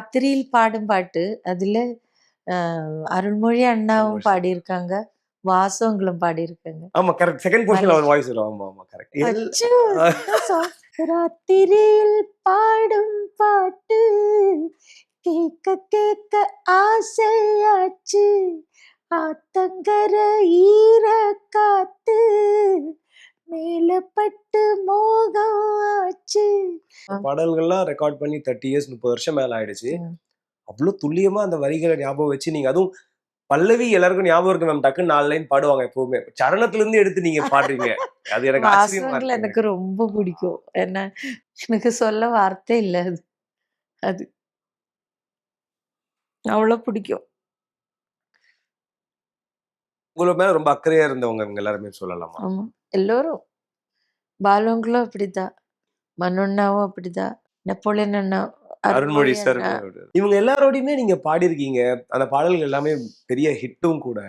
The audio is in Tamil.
ராத்திரியில் பாடும் பாட்டு. அதுல அருள்மொழி அண்ணாவும். பாடியிருக்காங்க. வாசவங்களும் பாடியிருக்காங்க. ஆமா கரெக்ட். செகண்ட் போர்ஷன்ல அவர் வாய்ஸ் வரும் ஆமா ஆமா கரெக்ட்? ராத்திரியில் பாடும் பாட்டு. கேட்க கேட்க ஆசையாச்சு. ஆத்தங்கர ஈர காத்து. மேல பட்டு மோகம் ஆச்சு பாடல்கள்லாம் ரெக்கார்ட் பண்ணி தேர்ட்டி இயர்ஸ் முப்பது வருஷம் மேல ஆயிடுச்சு. அவ்வளவு துல்லியமா அந்த வரிகளை ஞாபகம் வச்சு நீங்க அதுவும் பல்லவி எல்லாருக்கும் ஞாபகம் இருக்கு மேம் டக்குன்னு நாலு லைன் பாடுவாங்க எப்பவுமே. சரணத்துல இருந்து எடுத்து நீங்க பாடுறீங்க. அது எனக்கு ஆச்சரியமா எனக்கு ரொம்ப பிடிக்கும். என்ன எனக்கு சொல்ல வார்த்தை இல்லை அது. அது அவ்வளோ பிடிக்கும். உங்களை மேல ரொம்ப அக்கறையா இருந்தவங்க இவங்க எல்லாருமே சொல்லலாமா? ஆமா. எல்லோரும். பாலுங்களும் அப்படிதான் மனோண்ணாவும் அப்படிதான். நெப்போலியன் அண்ணா அருண்மொழி சார் இவங்க எல்லாரோடையுமே நீங்க பாடியிருக்கீங்க. அந்த பாடல்கள் எல்லாமே பெரிய ஹிட்டும் கூட.